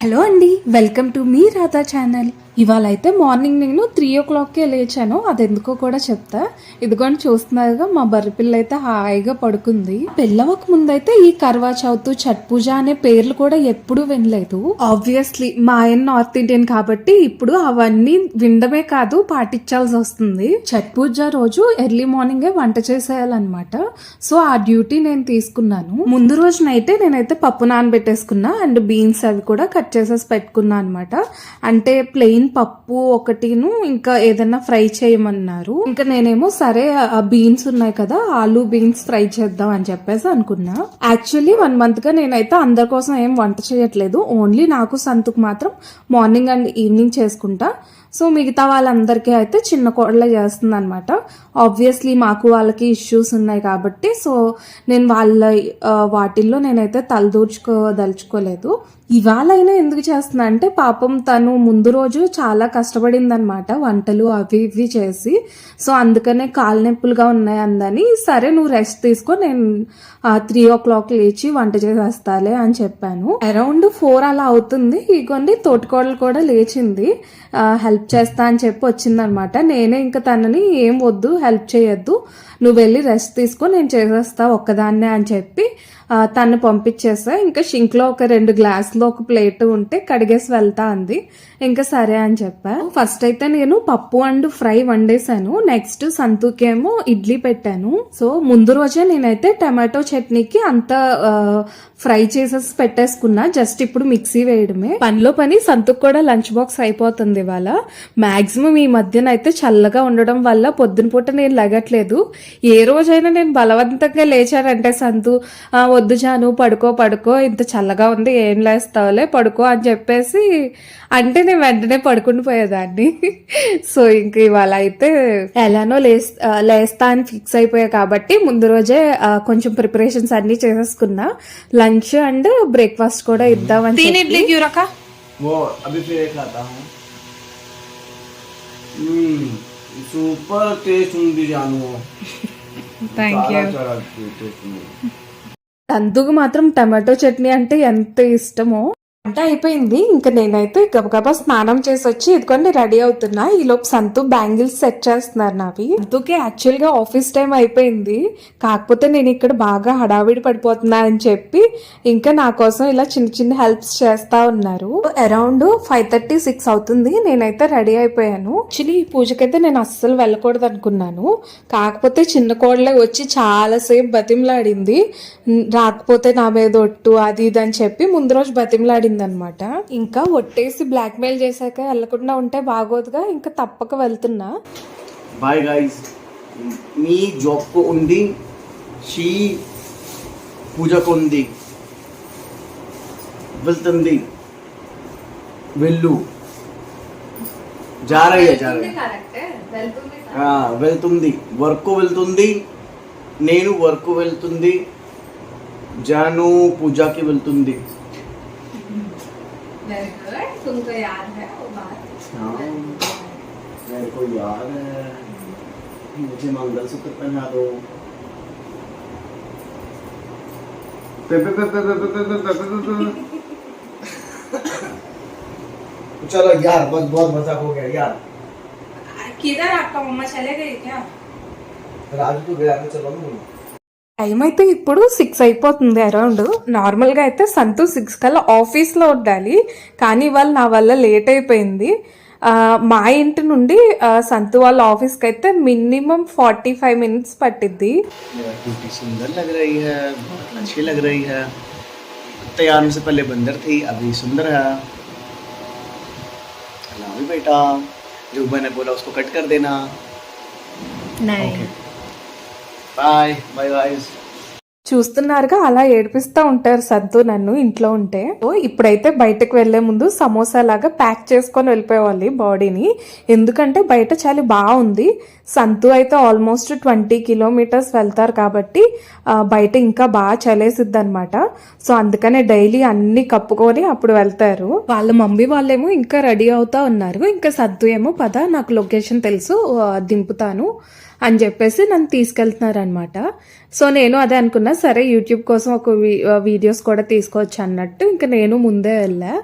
Hello అండి welcome to మీ Radha channel. ఇవాళ అయితే మార్నింగ్ నేను త్రీ ఓ క్లాక్కే లేచాను. అది ఎందుకో కూడా చెప్తా. ఇదిగోని చూస్తున్నారుగా మా బర్రె పిల్ల అయితే హాయిగా పడుకుంది. పెళ్ళవక ముందైతే ఈ కర్వా చౌత్ ఛట్ పూజ అనే పేర్లు కూడా ఎప్పుడూ వినలేదు. ఆబ్వియస్లీ మా ఆయన నార్త్ ఇండియన్ కాబట్టి ఇప్పుడు అవన్నీ వినడమే కాదు పాటించాల్సి వస్తుంది. ఛట్ పూజ రోజు ఎర్లీ మార్నింగే వంట చేసేయాలన్నమాట. సో ఆ డ్యూటీ నేను తీసుకున్నాను. ముందు రోజునైతే నేనైతే పప్పు నానబెట్టేసుకున్నా అండ్ బీన్స్ అవి కూడా కట్ చేసేసి పెట్టుకున్నా అనమాట అంటే ప్లెయిన్ పప్పు ఒకటిను ఇంకా ఏదైనా ఫ్రై చేయమన్నారు. ఇంకా నేనేమో సరే ఆ బీన్స్ ఉన్నాయి కదా ఆలూ బీన్స్ ఫ్రై చేద్దాం అని చెప్పేసి అనుకున్నా. యాక్చువల్లీ వన్ మంత్గా నేనైతే అందరి కోసం ఏం వంట చేయట్లేదు. ఓన్లీ నాకు సంతుకు మాత్రం మార్నింగ్ అండ్ ఈవినింగ్ చేసుకుంటా. సో మిగతా వాళ్ళందరికీ అయితే చిన్న కోడలే చేస్తుంది అనమాట ఆబ్వియస్లీ మాకు వాళ్ళకి ఇష్యూస్ ఉన్నాయి కాబట్టి సో నేను వాళ్ళ వాటిల్లో నేనైతే తలదూర్చుకోదలుచుకోలేదు. ఇవాళ అయినా ఎందుకు చేస్తున్నా అంటే పాపం తను ముందు రోజు చాలా కష్టపడింది అనమాట వంటలు అవి ఇవి చేసి. సో అందుకనే కాలు నొప్పులుగా ఉన్నాయి అందని సరే నువ్వు రెస్ట్ తీసుకో నేను త్రీ ఓ క్లాక్ లేచి వంట చేసేస్తాలే అని చెప్పాను. అరౌండ్ ఫోర్ అలా అవుతుంది. ఇగోండి తోటికోడలు కూడా లేచింది. హెల్ప్ చేస్తా అని చెప్పి వచ్చిందనమాట. నేనే ఇంకా తనని ఏం వద్దు హెల్ప్ చేయొద్దు. నువ్వు వెళ్ళి రెస్ట్ తీసుకో నేను చేసేస్తా ఒక్కదాన్నే అని చెప్పి తను పంపించేసా. ఇంకా షింక్లో ఒక రెండు గ్లాసులు ఒక ప్లేట్ ఉంటే కడిగేసి వెళ్తా అంది. ఇంకా సరే అని చెప్పా. ఫస్ట్ అయితే నేను పప్పు అండ్ ఫ్రై వండేసాను నెక్స్ట్ సంతూకేమో ఇడ్లీ పెట్టాను. సో ముందు రోజే నేనైతే టమాటో చట్నీకి అంత ఫ్రై చేసేసి పెట్టేసుకున్నా. జస్ట్ ఇప్పుడు మిక్సీ వేయడమే. పనిలో పని సంతుకు కూడా లంచ్ బాక్స్ అయిపోతుంది ఇవాళ. మాక్సిమం ఈ మధ్యన అయితే చల్లగా ఉండడం వల్ల పొద్దున పూట నేను లగట్లేదు. ఏ రోజైనా నేను బలవంతంగా లేచానంటే సంతు వద్దు జాను పడుకో పడుకో ఇంత చల్లగా ఉంది ఏం లేస్తావులే పడుకో అని చెప్పేసి అంటే నేను వెంటనే పడుకుని పోయేదాన్ని. సో ఇంక ఇవాళ అయితే ఎలానో లేస్తా అని ఫిక్స్ అయిపోయా కాబట్టి ముందు రోజే కొంచెం ప్రిపరేషన్స్ అన్ని చేసేసుకున్నా. లంచ్ అండ్ బ్రేక్ఫాస్ట్ కూడా ఇద్దాం అని సూపర్ టేస్ట్ ఉంది జాను. థ్యాంక్ యూ తంతుకు మాత్రం టమాటో చట్నీ అంటే ఎంత ఇష్టమో. వంట అయిపోయింది. ఇంకా నేనైతే గబగబా స్నానం చేసి వచ్చి ఇదిగోండి రెడీ అవుతున్నా. ఈ లోపు సంతు బ్యాంగిల్స్ సెట్ చేస్తున్నారు నావి. సంతుకి యాక్చువల్గా ఆఫీస్ టైం అయిపోయింది. కాకపోతే నేను ఇక్కడ బాగా హడావిడి పడిపోతున్నా అని చెప్పి ఇంకా నా కోసం ఇలా చిన్న చిన్న హెల్ప్స్ చేస్తా ఉన్నారు. అరౌండ్ ఫైవ్ థర్టీ సిక్స్ అవుతుంది. నేనైతే రెడీ అయిపోయాను. యాక్చువల్లీ ఈ పూజకైతే నేను అస్సలు వెళ్ళకూడదు అనుకున్నాను. కాకపోతే చిన్న కోడలే వచ్చి చాలాసేపు బతిమలాడింది. రాకపోతే నా మీద ఒట్టు అది ఇది అని చెప్పి ముందు రోజు బతిమలాడింది. పడిందనమాట ఇంకా ఒట్టేసి బ్లాక్మెయిల్ చేశాక వెళ్ళకుండా ఉంటే బాగోదుగా ఇంకా తప్పక వెళ్తున్నా. బాయ్ గాయస్ మీ జాబ్కు ఉంది షీ పూజకు ఉంది వెళ్తుంది. వెళ్ళు. జారయ్య జారయ్య. వెళ్తుంది. వర్క్ వెళ్తుంది. నేను వర్క్ వెళ్తుంది. జాను పూజాకి వెళ్తుంది. याद है वो बात मेरे को याद है मुझे मंगलसूत्र पहना दो चलो यार बस बहुत मज़ाक हो गया यार किधर आपका मम्मा चले गए क्या राजू तो गया चलो ना టైం అయితే ఇప్పుడు సిక్స్ అయిపోతుంది అరౌండ్ నార్మల్గా అయితే సంతూ సిక్స్ కల్లా ఆఫీస్లో ఉండాలి కానీ ఇవాళ నా వల్ల లేట్ అయిపోయింది ఆ, మా ఇంటి నుండి ఆ, సంతు వాళ్ళ ఆఫీస్కి అయితే మినిమం ఫార్టీ ఫైవ్ మినిట్స్ పట్టిద్ది मेरा टूटी सुंदर लग रही है बहुत अच्छी लग रही है तैयार होने से पहले बंदर थी अभी सुंदर है हेलो भी बेटा जो मैंने बोला उसको कट कर देना नहीं బాయ్ బాయ్ చూస్తున్నారుగా అలా ఏడిపిస్తూ ఉంటారు సద్దు నన్ను ఇంట్లో ఉంటే. ఇప్పుడైతే బయటకు వెళ్ళే ముందు సమోసా లాగా ప్యాక్ చేసుకొని వెళ్ళిపోవాలి బాడీని. ఎందుకంటే బయట చాలా బాగుంది. సంతు అయితే ఆల్మోస్ట్ ట్వంటీ కిలోమీటర్స్ వెళ్తారు కాబట్టి బయట ఇంకా బాగా చలేసిద్ది అనమాట సో అందుకనే డైలీ అన్ని కప్పుకొని అప్పుడు వెళ్తారు. వాళ్ళ మమ్మీ వాళ్ళేమో ఇంకా రెడీ అవుతా ఉన్నారు. ఇంకా సద్దు ఏమో పద నాకు లొకేషన్ తెలుసు దింపుతాను. అని చెప్పేసి నన్ను తీసుకెళ్తున్నారనమాట సో నేను అదే అనుకున్నా సరే యూట్యూబ్ కోసం ఒక వీ- వీడియోస్ కూడా తీసుకోవచ్చు అన్నట్టు. ఇంకా నేను ముందే వెళ్ళా.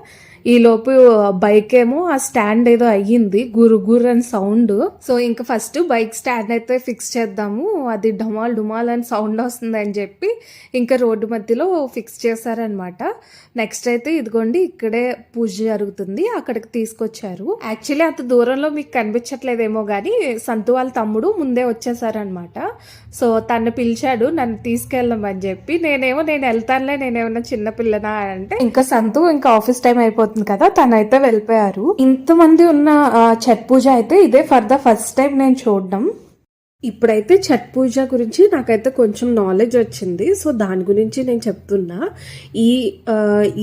ఈ లోపు బైక్ ఏమో ఆ స్టాండ్ ఏదో అయ్యింది గురు గురు అని సౌండ్ సో ఇంకా ఫస్ట్ బైక్ స్టాండ్ అయితే ఫిక్స్ చేద్దాము. అది ఢమాల్ డుమాల్ అని సౌండ్ వస్తుంది అని చెప్పి ఇంకా రోడ్డు మధ్యలో ఫిక్స్ చేశారనమాట నెక్స్ట్ అయితే ఇదిగోండి ఇక్కడే పూజ జరుగుతుంది అక్కడికి తీసుకొచ్చారు. యాక్చువల్లీ అంత దూరంలో మీకు కనిపించట్లేదేమో కానీ సంతు వాళ్ళ తమ్ముడు ముందే వచ్చేసారనమాట సో తను పిలిచాడు నన్ను తీసుకెళ్ళమని చెప్పి. నేనేమో నేను వెళ్తానులే నేనేమన్నా చిన్న పిల్లనా అంటే ఇంకా సంతు ఇంకా ఆఫీస్ టైం అయిపోతుంది. కదా తనైతే వెళ్ళిపోయారు. ఇంతమంది ఉన్న ఛట్ పూజ అయితే ఇదే ఫర్ ద ఫస్ట్ టైం నేను చూడడం. ఇప్పుడైతే ఛట్ పూజ గురించి నాకైతే కొంచెం నాలెడ్జ్ వచ్చింది. సో దాని గురించి నేను చెప్తున్నా. ఈ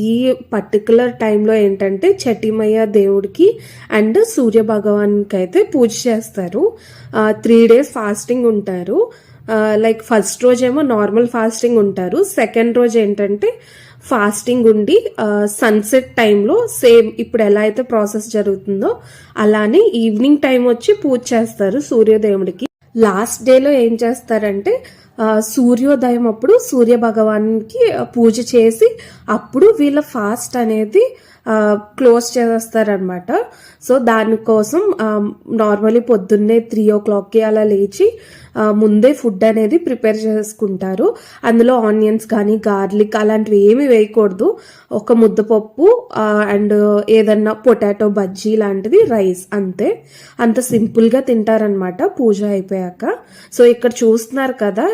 ఈ పర్టికులర్ టైంలో ఏంటంటే చటిమయ్య దేవుడికి అండ్ సూర్య భగవాన్కి అయితే పూజ చేస్తారు. త్రీ డేస్ ఫాస్టింగ్ ఉంటారు. లైక్ ఫస్ట్ రోజు ఏమో నార్మల్ ఫాస్టింగ్ ఉంటారు. సెకండ్ రోజు ఏంటంటే ఫాస్టింగ్ ఉండి సన్సెట్ టైంలో సేమ్ ఇప్పుడు ఎలా అయితే ప్రాసెస్ జరుగుతుందో అలానే ఈవినింగ్ టైం వచ్చి పూజ చేస్తారు సూర్యోదయముడికి. లాస్ట్ డేలో ఏం చేస్తారంటే సూర్యోదయం అప్పుడు సూర్య భగవాన్కి పూజ చేసి అప్పుడు వీళ్ళ ఫాస్ట్ అనేది క్లోజ్ చేసేస్తారనమాట సో దానికోసం నార్మలీ పొద్దున్నే త్రీ ఓ క్లాక్కి అలా లేచి ముందే ఫుడ్ అనేది ప్రిపేర్ చేసుకుంటారు. అందులో ఆనియన్స్ కానీ గార్లిక్ అలాంటివి ఏమి వేయకూడదు. ఒక ముద్దపప్పు అండ్ ఏదన్నా పొటాటో బజ్జీ లాంటిది రైస్ అంతే. అంత సింపుల్గా తింటారనమాట పూజ అయిపోయాక. సో ఇక్కడ చూస్తున్నారు కదా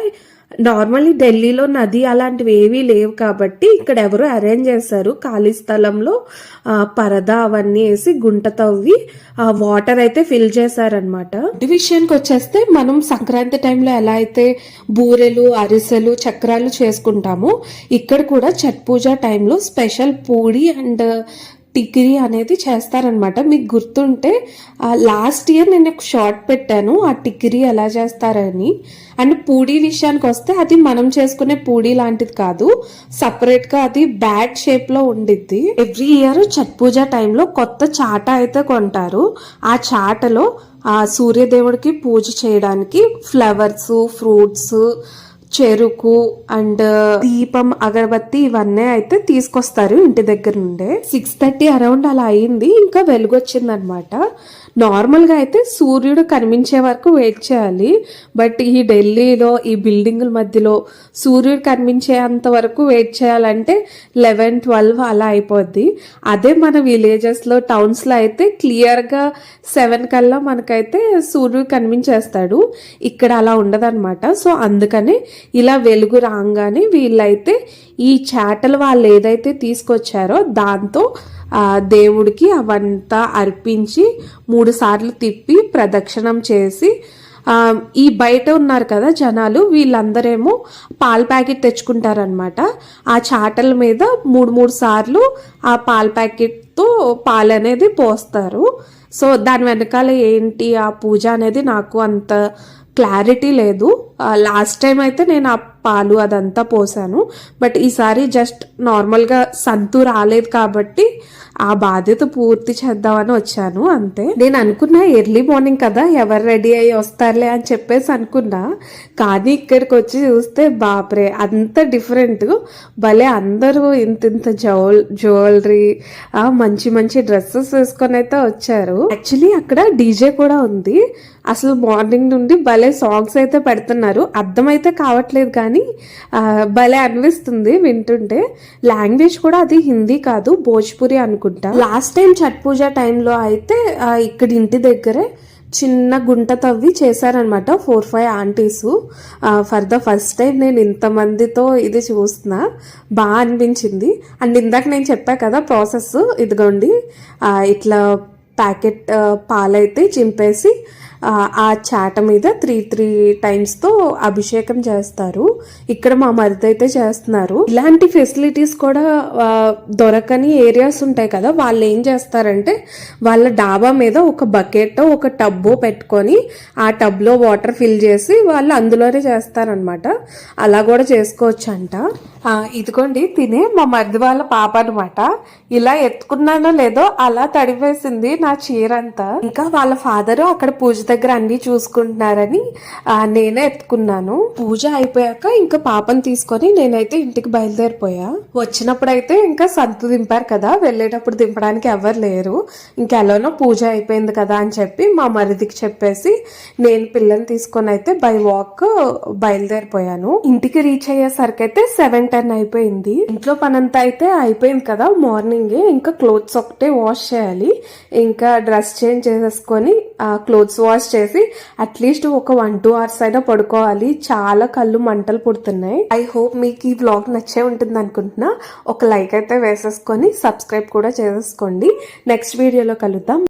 నార్మల్లీ ఢిల్లీలో నది అలాంటివి ఏవీ లేవు కాబట్టి ఇక్కడ ఎవరు అరేంజ్ చేశారు ఖాళీ స్థలంలో పరదా పరద అవన్నీ వేసి గుంట తవ్వి ఆ వాటర్ అయితే ఫిల్ చేశారనమాట విషయానికి వచ్చేస్తే మనం సంక్రాంతి టైంలో ఎలా అయితే బూరెలు అరిసెలు చక్రాలు చేసుకుంటామో ఇక్కడ కూడా ఛట్ పూజ టైంలో స్పెషల్ పూడి అండ్ టికిరి అనేది చేస్తారనమాట మీకు గుర్తుంటే లాస్ట్ ఇయర్ నేను ఒక షార్ట్ పెట్టాను ఆ టికిరి ఎలా చేస్తారని. అండ్ పూడి విషయానికి వస్తే అది మనం చేసుకునే పూడి లాంటిది కాదు. సపరేట్గా అది బ్యాట్ షేప్లో ఉండిద్ది. ఎవ్రీ ఇయర్ ఛట్ పూజ టైంలో కొత్త చాట అయితే కొంటారు. ఆ చాటలో ఆ సూర్యదేవుడికి పూజ చేయడానికి ఫ్లవర్స్ ఫ్రూట్స్ చెరుకు అండ్ దీపం అగరబత్తి ఇవన్నీ అయితే తీసుకొస్తారు ఇంటి దగ్గర నుండే. సిక్స్ థర్టీ అరౌండ్ అలా అయింది. ఇంకా వెలుగు వచ్చిందనమాట నార్మల్గా అయితే సూర్యుడు కనిపించే వరకు వెయిట్ చేయాలి. బట్ ఈ ఢిల్లీలో ఈ బిల్డింగుల మధ్యలో సూర్యుడు కనిపించేంత వరకు వెయిట్ చేయాలంటే లెవెన్ ట్వెల్వ్ అలా అయిపోద్ది. అదే మన విలేజెస్లో టౌన్స్లో అయితే క్లియర్గా సెవెన్ కల్లా మనకైతే సూర్యుడు కనిపించేస్తాడు. ఇక్కడ అలా ఉండదన్నమాట. సో అందుకని ఇలా వెలుగు రాగానే వీళ్ళైతే ఈ చాటలు వాళ్ళు ఏదైతే తీసుకొచ్చారో దాంతో దేవుడికి అవంతా అర్పించి మూడు సార్లు తిప్పి ప్రదక్షిణం చేసి ఈ బయట ఉన్నారు కదా జనాలు వీళ్ళందరేమో పాల ప్యాకెట్ తెచ్చుకుంటారనమాట ఆ చాటల మీద మూడు మూడు సార్లు ఆ పాల ప్యాకెట్తో పాలు అనేది పోస్తారు. సో దాని వెనకాల ఏంటి ఆ పూజ అనేది నాకు అంత క్లారిటీ లేదు. లాస్ట్ టైం అయితే నేను ఆ పాలు అదంతా పోసాను. బట్ ఈసారి జస్ట్ నార్మల్గా సంతు రాలేదు కాబట్టి ఆ బాధ్యత పూర్తి చేద్దామని వచ్చాను అంతే. నేను అనుకున్నా ఎర్లీ మార్నింగ్ కదా ఎవరు రెడీ అయ్యి వస్తారులే అని చెప్పేసి అనుకున్నా. కానీ ఇక్కడికి వచ్చి చూస్తే బాప్రే అంత డిఫరెంట్. భలే అందరూ ఇంత ఇంత జౌల్ జ్యువెలరీ మంచి మంచి డ్రెస్సెస్ వేసుకొని అయితే వచ్చారు. యాక్చువల్లీ అక్కడ డీజే కూడా ఉంది. అసలు మార్నింగ్ నుండి భలే సాంగ్స్ అయితే పెడుతున్నారు. అర్థమైతే కావట్లేదు కానీ భలే అనిపిస్తుంది వింటుంటే. లాంగ్వేజ్ కూడా అది హిందీ కాదు భోజ్పురి అనుకుంటా. లాస్ట్ టైం ఛట్ పూజ టైంలో అయితే ఇక్కడ ఇంటి దగ్గరే చిన్న గుంట తవ్వి చేశారనమాట four five aunties. For the first time నేను ఇంతమందితో ఇది చూస్తున్నా. బాగా అనిపించింది. అండ్ ఇందాక నేను చెప్పా కదా ప్రాసెస్ ఇదిగోండి. ఇట్లా ప్యాకెట్ పాలైతే చింపేసి ఆ, చాట మీద త్రీ త్రీ టైమ్స్తో అభిషేకం చేస్తారు. ఇక్కడ మా మరిది అయితే చేస్తున్నారు. ఇలాంటి ఫెసిలిటీస్ కూడా దొరకని ఏరియాస్ ఉంటాయి కదా వాళ్ళు ఏం చేస్తారంటే వాళ్ళ డాబా మీద ఒక బకెట్ ఒక టబ్బు పెట్టుకొని ఆ టబ్లో వాటర్ ఫిల్ చేసి వాళ్ళు అందులోనే చేస్తారనమాట అలా కూడా చేసుకోవచ్చు అంట ఇదిగోండి తినే మా మరిది వాళ్ళ పాప అనమాట ఇలా ఎత్తుకున్నానో లేదో అలా తడివేసింది నా చీర అంతా ఇంకా వాళ్ళ ఫాదర్ అక్కడ పూజ దగ్గర అన్ని చూసుకుంటున్నారని నేనే ఎత్తుకున్నాను. పూజ అయిపోయాక ఇంకా పాపను తీసుకొని నేనైతే ఇంటికి బయలుదేరిపోయా. అయితే ఇంకా సంతు దింపారు కదా వెళ్ళేటప్పుడు దింపడానికి ఎవరు లేరు. ఇంకా ఎలానో పూజ అయిపోయింది కదా అని చెప్పి మా మరిదికి చెప్పేసి నేను పిల్లని తీసుకొని అయితే బై వాక్ బయలుదేరిపోయాను. ఇంటికి రీచ్ అయ్యేసరికి అయితే సెవెన్ టెన్ అయిపోయింది. ఇంట్లో పనంతా అయితే అయిపోయింది కదా మార్నింగ్ ఇంకా క్లోత్స్ ఒకటే వాష్ చేయాలి. ఇంకా డ్రెస్ చేంజ్ చేసేసుకొని క్లోత్స్ వాష్ చేసి అట్లీస్ట్ ఒక వన్ టూ అవర్స్ అయినా పడుకోవాలి. చాలా కళ్ళు మంటలు పుడుతున్నాయి. ఐ హోప్ మీకు ఈ బ్లాగ్ నచ్చే ఉంటుంది అనుకుంటున్నా. ఒక లైక్ అయితే వేసేసుకొని సబ్స్క్రైబ్ కూడా చేసేసుకోండి. నెక్స్ట్ వీడియోలో కలుద్దాం.